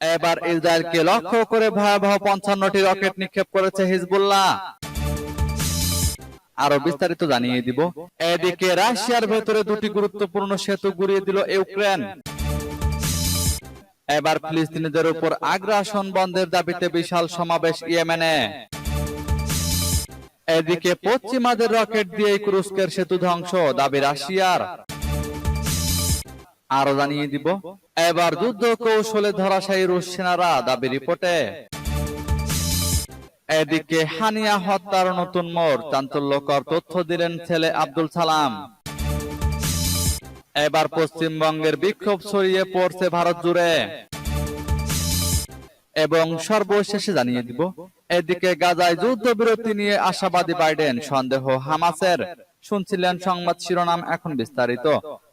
এবার ইসরায়েলকে লক্ষ্য করে ভয়াবহ পঞ্চান্নটি রকেট নিক্ষেপ করেছে হিজবুল্লাহ। আরও বিস্তারিত জানিয়ে দিব। এদিকে রাশিয়ার ভেতরে দুটি গুরুত্বপূর্ণ সেতু গুড়িয়ে দিল ইউক্রেন। এবার ফিলিস্তিনিদের উপর আগ্রাসন বন্ধের দাবিতে বিশাল সমাবেশ ইয়েমেনে। এদিকে পশ্চিমাদের রকেট দিয়ে কুরস্কের সেতু ধ্বংস। দাবি রাশিয়ার। আরও জানিয়ে দিব। এবার যুদ্ধ কৌশলে ধরাশায়ী রুশ সেনারা দাবি রিপোর্টে। এদিকে হানিয়া হত্যার নতুন মোড়, চাঞ্চল্যকর তথ্য দিলেন ছেলে আব্দুল সালাম। এবার পশ্চিমবঙ্গের বিক্ষোভ ছড়িয়ে পড়ছে ভারত জুড়ে। এবং সর্বশেষে জানিয়ে দিব, এদিকে গাজায় যুদ্ধবিরতি নিয়ে আশাবাদী বাইডেন, সন্দেহ হামাসের। শুনছিলেন সংবাদ শিরোনাম এখন বিস্তারিত।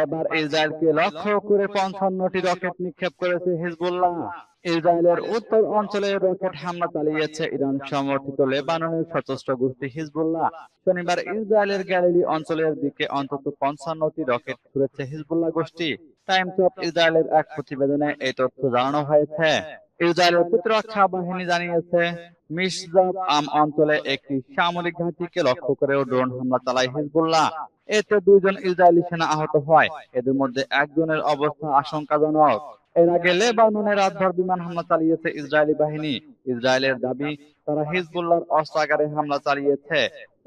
এবার ইসরায়েলকে লক্ষ্য করে পঞ্চান্নটি রকেট নিক্ষেপ করেছে হিজবুল্লাহ। ইসরায়েলের উত্তর অঞ্চলে রকেট হামলা চালিয়েছে ইরান সমর্থিত লেবাননের সশস্ত্র গোষ্ঠী হিজবুল্লাহ। শনিবার ইসরায়েলের গ্যালিলি অঞ্চলের দিকে অন্তত পঞ্চান্নটি রকেট ছুড়েছে হিজবুল্লাহ গোষ্ঠী। টাইমস অফ ইসরায়েলের এক প্রতিবেদনে এই তথ্য জানানো হয়েছে। ইসরায়েলের প্রতিরক্ষা বাহিনী জানিয়েছে, মিশজাব আম অঞ্চলে একটি সামরিক ঘাঁটিকে লক্ষ্য করেও ড্রোন হামলা চালায় হিজবুল্লাহ। এতে দুইজন ইসরায়েলি সেনা আহত হয়। এদের মধ্যে একজনের অবস্থা আশঙ্কাজনক। এর আগে লেবাননে রাতভর বিমান হামলা চালিয়েছে ইসরায়েলি বাহিনী। ইসরায়েলের দাবি, তারা হিজবুল্লাহর অস্ত্রাগারে হামলা চালিয়েছে।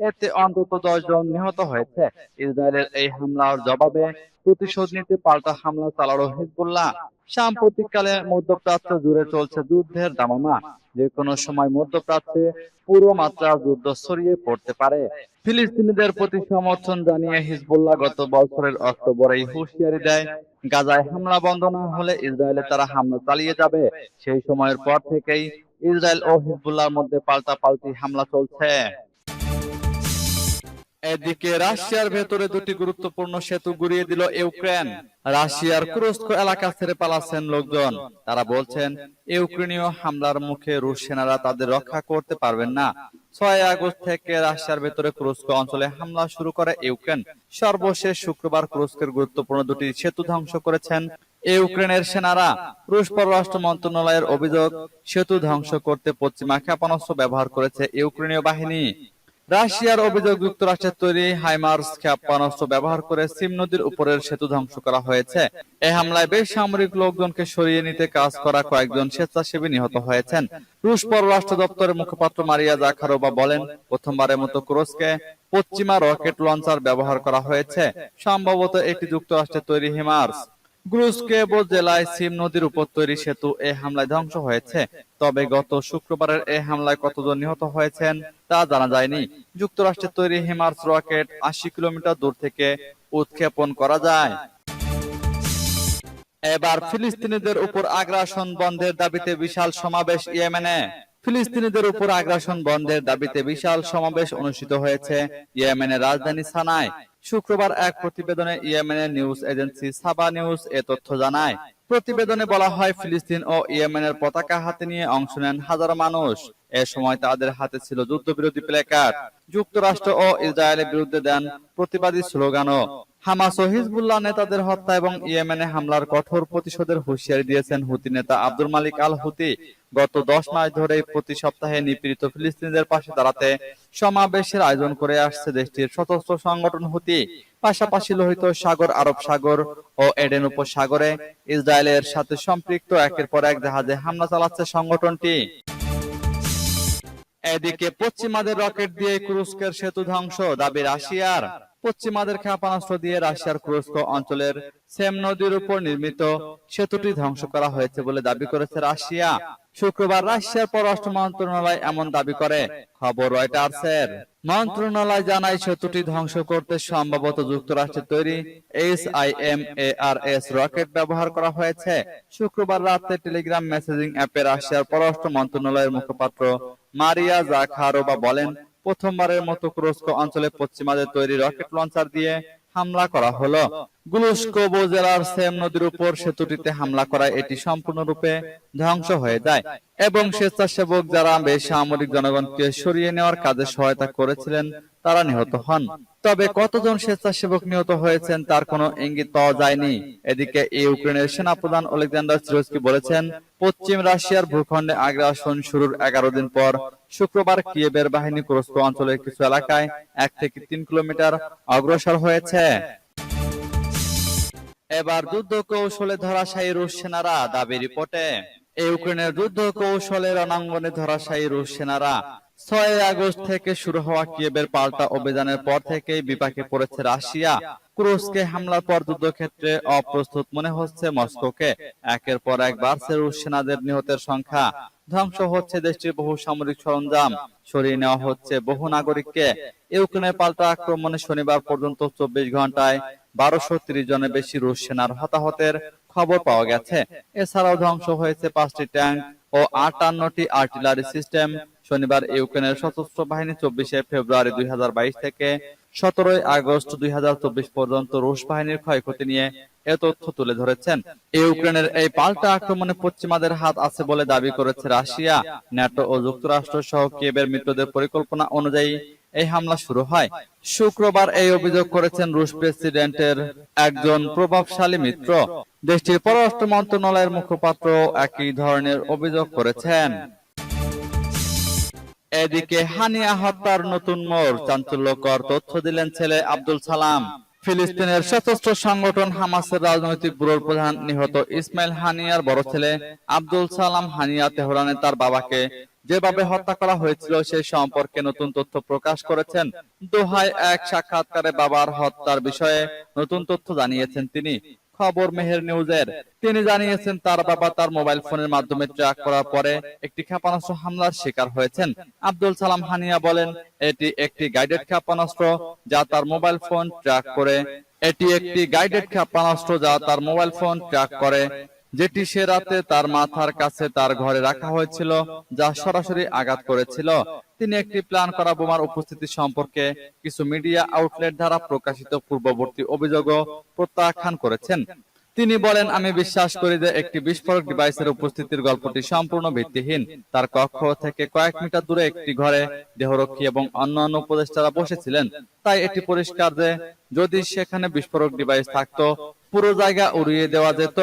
এতে অন্তত দশ জন নিহত হয়েছে। ইসরায়েলের এই হামলার জবাবে প্রতিশোধ নিতে পাল্টা হামলা চালালো হিজবুল্লাহ। সাম্প্রতিককালে মধ্যপ্রাচ্য জুড়ে চলছে যুদ্ধের দামামা যে কোনো সময় মধ্যপ্রাচ্যে পুরো মাত্রা যুদ্ধ ছড়িয়ে পড়তে পারে। ফিলিস্তিনিদের প্রতি সমর্থন জানিয়ে হিজবুল্লাহ গত বছরের অক্টোবরেই হুঁশিয়ারি দেয়, গাজায় হামলা বন্ধ না হলে ইসরায়েলে তারা হামলা চালিয়ে যাবে। সেই সময়ের পর থেকেই ইসরায়েল ও হিজবুল্লাহর মধ্যে পাল্টাপাল্টি হামলা চলছে। এদিকে রাশিয়ার ভেতরে দুটি গুরুত্বপূর্ণ সেতু গুড়িয়ে দিল ইউক্রেন। রাশিয়ার কুরস্ক এলাকা ছেড়ে পালাচ্ছেন লোকজন। তারা বলছেন, ইউক্রেনীয় হামলার মুখে রুশ সেনারা তাদের রক্ষা করতে পারবেন না। ছয় আগস্ট থেকে রাশিয়ার ভেতরে কুরস্ক অঞ্চলে হামলা শুরু করে ইউক্রেন। সর্বশেষ শুক্রবার কুরস্কের গুরুত্বপূর্ণ দুটি সেতু ধ্বংস করেছেন ইউক্রেনের সেনারা। রুশ পররাষ্ট্র মন্ত্রণালয়ের অভিযোগ, সেতু ধ্বংস করতে পশ্চিমা ক্ষেপণাস্ত্র ব্যবহার করেছে ইউক্রেনীয় বাহিনী। রাশিয়ার অভিযোগ যুক্তরাষ্ট্রের তৈরি হাইমার্স ক্ষেপণাস্ত্র ব্যবহার করে সিম নদীর উপরের সেতু ধ্বংস করা হয়েছে। এই হামলায় বেসামরিক লোকজনকে সরিয়ে নিতে কাজ করা কয়েকজন স্বেচ্ছাসেবী নিহত হয়েছেন। রুশ পররাষ্ট্র দপ্তরের মুখপাত্র মারিয়া জাখারোবা বলেন, প্রথমবারের মতো ক্রোসকে পশ্চিমা রকেট লঞ্চার ব্যবহার করা হয়েছে। সম্ভবত একটি যুক্তরাষ্ট্রের তৈরি হিমার্স গ্রুসকেবো জেলায় সিম নদীর উপর তৈরি সেতু এই হামলায় ধ্বংস হয়েছে। তবে গত শুক্রবারের এই হামলায় কতজন নিহত হয়েছেন তা জানা যায়নি। যুক্তরাষ্ট্রের তৈরি হেমার্স রকেট আশি কিলোমিটার দূর থেকে উৎক্ষেপণ করা যায়। এবার ফিলিস্তিনিদের উপর আগ্রাসন বন্ধের দাবিতে বিশাল সমাবেশ ইয়েমেনে। ফিলিস্তিনিদের উপর আগ্রাসন বন্ধের দাবিতে বিশাল সমাবেশ অনুষ্ঠিত হয়েছে ইয়েমেনের রাজধানী সানায়। শুক্রবার এক প্রতিবেদনে ইয়েমেনের নিউজ এজেন্সি সাবা নিউজ এ তথ্য জানায়, প্রতিবেদনে বলা হয় ফিলিস্তিন ও ইয়েমেনের পতাকা হাতে নিয়ে অংশ নেন হাজারো মানুষ। এ সময় তাদের হাতে ছিল যুদ্ধবিরোধী প্লেকার্ড। যুক্তরাষ্ট্র ও ইসরায়েলের বিরুদ্ধে দেন প্রতিবাদী স্লোগানও। হামাস ও হিজবুল্লাহ নেতাদের হত্যা এবং ইয়েমেনে হামলার কঠোর প্রতিশোধের হুঁশিয়ারি দিয়েছেন হুতি নেতা আব্দুল মালিক আল হুতি গত দশ মাস ধরে প্রতি সপ্তাহে নিপীড়িত ফিলিস্তিনিদের পাশে দাঁড়াতে সমাবেশের আয়োজন করে আসছে দেশটির সশস্ত্র সংগঠন হুতি। পাশাপাশি লোহিত সাগর, আরব সাগর ও এডেন উপসাগরে ইসরায়েলের সাথে সম্পৃক্ত, একের পর এক জাহাজে হামলা চালাচ্ছে সংগঠনটি। এদিকে পশ্চিমাদের রকেট দিয়ে কুরস্কের সেতু ধ্বংস, দাবি রাশিয়ার। পশ্চিমাদের ক্ষেপণাস্ত্র দিয়ে রাশিয়ার কুরস্ক অঞ্চলের সেম নদীর উপর নির্মিত সেতুটি ধ্বংস করা হয়েছে বলে দাবি করেছে রাশিয়া। শুক্রবার রাশিয়ার পররাষ্ট্র মন্ত্রণালয় এমন দাবি করে। খবর রয়টার্সের। মন্ত্রণালয় জানায় সেতুটি ধ্বংস করতে সম্ভবত যুক্তরাষ্ট্রের তৈরি H I M A R S rocket ব্যবহার করা হয়েছে। শুক্রবার রাতে টেলিগ্রাম মেসেজিং অ্যাপে রাশিয়ার পররাষ্ট্র মন্ত্রণালয়ের মুখপাত্র মারিয়া জাখারোবা বলেন প্রথমবারের মতো কুরস্ক অঞ্চলে পশ্চিমাদের তৈরি রকেট লঞ্চার দিয়ে হামলা করা হলো। গুলুস্কোবো জেলার সেম নদীর উপর সেতুটিতে হামলা করা এটি সম্পূর্ণরূপে ধ্বংস হয়ে যায়। এবং স্বেচ্ছাসেবক যারা বেসামরিক জনগণকে সরিয়ে নেওয়ার কাজে সহায়তা করেছিলেন, তারা নিহত হন। তবে কতজন স্বেচ্ছাসেবক নিহত হয়েছেন তার কোনো ইঙ্গিত পাওয়া যায়নি। এদিকে ইউক্রেনের সেনাপ্রধান ওলেকজান্ডার সিরোস্কি বলেছেন, পশ্চিম রাশিয়ার ভূখণ্ডে আগ্রাসন শুরুর এগারো দিন পর শুক্রবার কিয়েবের বাহিনী কুরস্ক অঞ্চলের কিছু এলাকায় এক থেকে তিন কিলোমিটার অগ্রসর হয়েছে। এবার যুদ্ধ কৌশলে ধরাশায়ী রুশ সেনারা দাবি রিপোর্টে। ইউক্রেনের যুদ্ধ কৌশলের রণাঙ্গনে ধরাশায়ী রুশ সেনারা ছয় আগস্ট থেকে শুরু হওয়া কিয়েবের পাল্টা অভিযানের পর থেকেই বিপাকে পড়েছে রাশিয়া। কুরস্কে হামলার পর যুদ্ধক্ষেত্রে অপ্রস্তুত মনে হচ্ছে মস্কোকে। একের পর এক বাড়ছে রুশ সেনাদের নিহতের সংখ্যা। ধ্বংস হচ্ছে দেশটির বহু সামরিক সরঞ্জাম। সরিয়ে নেওয়া হচ্ছে বহু নাগরিককে। ইউক্রেনের পাল্টা আক্রমণে শনিবার পর্যন্ত চব্বিশ ঘন্টায় বারোশো ত্রিশ জনের বেশি রুশ সেনার হতাহতের খবর পাওয়া গেছে। এছাড়াও ধ্বংস হয়েছে পাঁচটি ট্যাঙ্ক ও আটান্নটি আর্টিলারি সিস্টেম। শনিবার ইউক্রেনের সশস্ত্র বাহিনী চব্বিশে ফেব্রুয়ারি দুই থেকে সতেরোই আগস্ট দুই হাজার চব্বিশ পর্যন্ত রুশ বাহিনীর ক্ষয়ক্ষতি নিয়ে এ তথ্য তুলে ধরেছেন। ইউক্রেনের এই পাল্টা আক্রমণে পশ্চিমাদের হাত আছে বলে দাবি করেছে রাশিয়া। ন্যাটো ও যুক্তরাষ্ট্র সহ কিয়েবের মিত্রদের পরিকল্পনা অনুযায়ী এই হামলা শুরু হয়। শুক্রবার এই অভিযোগ করেছেন রুশ প্রেসিডেন্টের একজন প্রভাবশালী মিত্র। দেশটির পররাষ্ট্র মন্ত্রণালয়ের মুখপাত্র একই ধরনের অভিযোগ করেছেন। এদিকে হানিয়া হত্যার নতুন মোড়, চাঞ্চল্যকর তথ্য দিলেন ছেলে আব্দুল সালাম। ফিলিস্তিনের সশস্ত্র সংগঠন হামাসের রাজনৈতিক ব্যুরোর প্রধান নিহত ইসমাইল হানিয়ার বড় ছেলে আব্দুল সালাম হানিয়া তেহরানে তার বাবাকে যেভাবে হত্যা করা হয়েছিল সেই সম্পর্কে নতুন তথ্য প্রকাশ করেছেন। দোহায় এক সাক্ষাৎকারে বাবার হত্যার বিষয়ে নতুন তথ্য জানিয়েছেন তিনি। খবর মেহের নিউজের। তিনি জানিয়েছেন, তার বাবা তার মোবাইল ফোনের মাধ্যমে ট্র্যাক করার পরে একটি ক্ষেপণাস্ত্র হামলার শিকার হয়েছেন। আব্দুল সালাম হানিয়া বলেন, এটি একটি গাইডেড ক্ষেপণাস্ত্র যা তার মোবাইল ফোন ট্র্যাক করে। এটি একটি গাইডেড ক্ষেপণাস্ত্র যা তার মোবাইল ফোন ট্র্যাক করে। যেটি সে রাতে তার মাথার কাছে তার ঘরে রাখা হয়েছিল, যা সরাসরি আঘাত করেছিল। তিনি একটি প্ল্যান করা বোমার উপস্থিতি সম্পর্কে কিছু মিডিয়া আউটলেট দ্বারা প্রকাশিত পূর্ববর্তী অভিযোগও প্রত্যাখ্যান করেছেন। তিনি বলেন, আমি বিশ্বাস করি যে একটি বিস্ফোরক ডিভাইসের উপস্থিতির গল্পটি সম্পূর্ণ ভিত্তিহীন। তার কক্ষ থেকে কয়েক মিটার দূরে একটি ঘরে দেহরক্ষী এবং অন্যান্য উপদেষ্টারা বসেছিলেন। তাই এটি পরিষ্কার যে, যদি সেখানে বিস্ফোরক ডিভাইস থাকতো পুরো জায়গা উড়িয়ে দেওয়া যেত।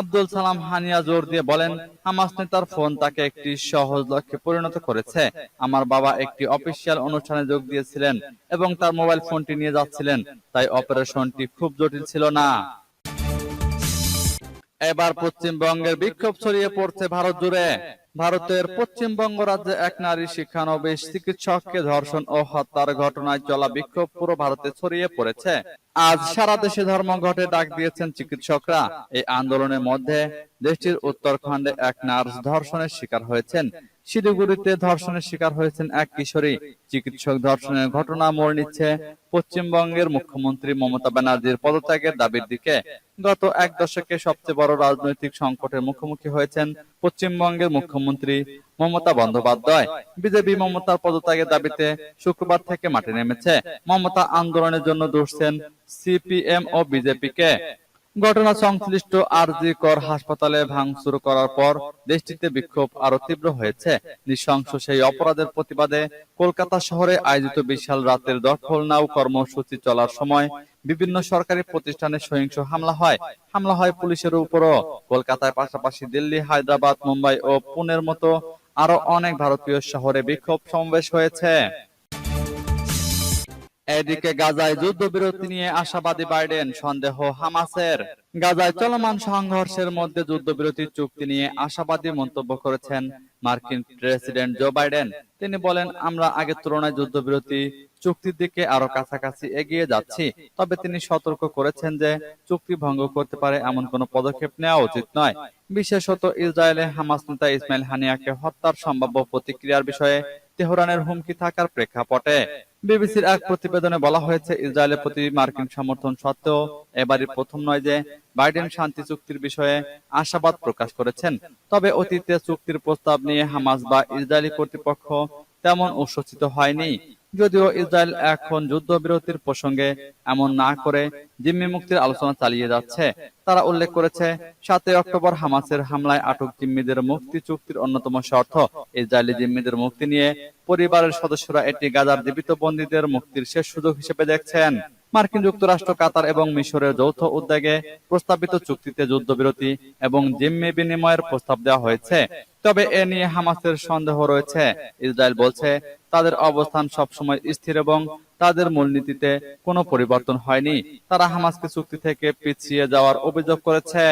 আব্দুল সালাম হানিয়া জোর দিয়ে বলেন, হামাস নেতার ফোন তাকে একটি সহজ লক্ষ্যে পরিণত করেছে। আমার বাবা একটি অফিসিয়াল অনুষ্ঠানে যোগ দিয়েছিলেন এবং তার মোবাইল ফোনটি নিয়ে যাচ্ছিলেন, তাই অপারেশনটি খুব জটিল ছিল না। এবার পশ্চিমবঙ্গের বিক্ষোভ ছড়িয়ে পড়ছে ভারত জুড়ে। ভারতের পশ্চিমবঙ্গ রাজ্যে এক নারী শিক্ষানবিশ চিকিৎসককে ধর্ষণ ও হত্যার ঘটনায় চলা বিক্ষোভ পুরো ভারতে ছড়িয়ে পড়েছে। আজ সারা দেশে ধর্মঘটে ডাক দিয়েছেন চিকিৎসকরা। এই আন্দোলনের মধ্যে দেশটির উত্তরখণ্ডে এক নার্স ধর্ষণের শিকার হয়েছেন। শিলিগুড়িতে ধর্ষণের শিকার হয়েছেন এক কিশোরী। চিকিৎসক ধর্ষণের ঘটনা মোড় নিচ্ছে পশ্চিমবঙ্গের মুখ্যমন্ত্রী মমতা ব্যানার্জির পদত্যাগের দাবির দিকে। গত এক দশকে সবচেয়ে বড় রাজনৈতিক সংকটের মুখোমুখি হয়েছেন পশ্চিমবঙ্গের মুখ্যমন্ত্রী মমতা বন্দ্যোপাধ্যায়। বিজেপি মমতার পদত্যাগের দাবিতে শুক্রবার থেকে মাঠে নেমেছে। মমতা আন্দোলনের জন্য দোষছেন সিপিএম ও বিজেপিকে। ঘটনা সংশ্লিষ্ট আরজি কর হাসপাতালে ভাঙচুর করার পর দেশটিতে বিক্ষোভ আরও তীব্র হয়েছে। নৃশংস সেই অপরাধের প্রতিবাদে কলকাতা শহরে আয়োজিত বিশাল রাতের দখল নাও কর্মসূচি চলার সময় বিভিন্ন সরকারি প্রতিষ্ঠানে সহিংস হামলা হয়। হামলা হয় পুলিশের উপরও। কলকাতায় পাশাপাশি দিল্লি, হায়দ্রাবাদ, মুম্বাই ও পুনের মতো আরও অনেক ভারতীয় শহরে বিক্ষোভ সমাবেশ হয়েছে। এদিকে গাজায় যুদ্ধবিরতি নিয়ে আশাবাদী বাইডেন, সন্দেহ হামাসের। গাজায় চলমান সংঘর্ষের মধ্যে যুদ্ধবিরতির চুক্তি নিয়ে আশাবাদী মন্তব্য করেছেন মার্কিন প্রেসিডেন্ট জো বাইডেন। তিনি বলেন, আমরা আগের তুলনায় যুদ্ধবিরতি চুক্তির দিকে আরও কাছাকাছি এগিয়ে যাচ্ছি। তবে তিনি সতর্ক করেছেন যে চুক্তি ভঙ্গ করতে পারে এমন কোনো পদক্ষেপ নেওয়া উচিত নয়। বিশেষত ইসরায়েলে হামাস নেতা ইসমাইল হানিয়াকে হত্যার সম্ভাব্য প্রতিক্রিয়ার বিষয়ে তেহরানের হুমকি থাকার প্রেক্ষাপটে বিবিসির এক প্রতিবেদনে বলা হয়েছে, ইসরায়েলের প্রতি মার্কিন সমর্থন সত্ত্বেও এবারই প্রথম নয় যে বাইডেন শান্তি চুক্তির বিষয়ে আশাবাদ প্রকাশ করেছেন। তবে অতীতে চুক্তির প্রস্তাব নিয়ে হামাস বা ইসরায়েলি কর্তৃপক্ষ তেমন উচ্ছ্বসিত হয়নি। যদিও ইসরায়েল এখন যুদ্ধবিরতির প্রসঙ্গে এমন না করে জিম্মি মুক্তির আলোচনা চালিয়ে যাচ্ছে। তারা উল্লেখ করেছে সাতই অক্টোবর হামাসের হামলায় আটক জিম্মিদের মুক্তি চুক্তির অন্যতম শর্ত। ইসরায়েলি জিম্মিদের মুক্তি নিয়ে পরিবারের সদস্যরা এটি গাজার জীবিত বন্দীদের মুক্তির শেষ সুযোগ হিসেবে দেখছেন। মার্কিন যুক্তরাষ্ট্র, কাতার এবং মিশরের যৌথ উদ্যোগে প্রস্তাবিত চুক্তিতে যুদ্ধবিরতি এবং জিম্মি বিনিময়ের প্রস্তাব দেওয়া হয়েছে। তবে এ নিয়ে হামাসের সন্দেহ রয়েছে। ইসরায়েল বলছে, তাদের অবস্থান সবসময় স্থির এবং তাদের মূলনীতিতে কোনো পরিবর্তন হয়নি। তারা হামাসকে চুক্তি থেকে পিছিয়ে যাওয়ার অভিযোগ করেছে।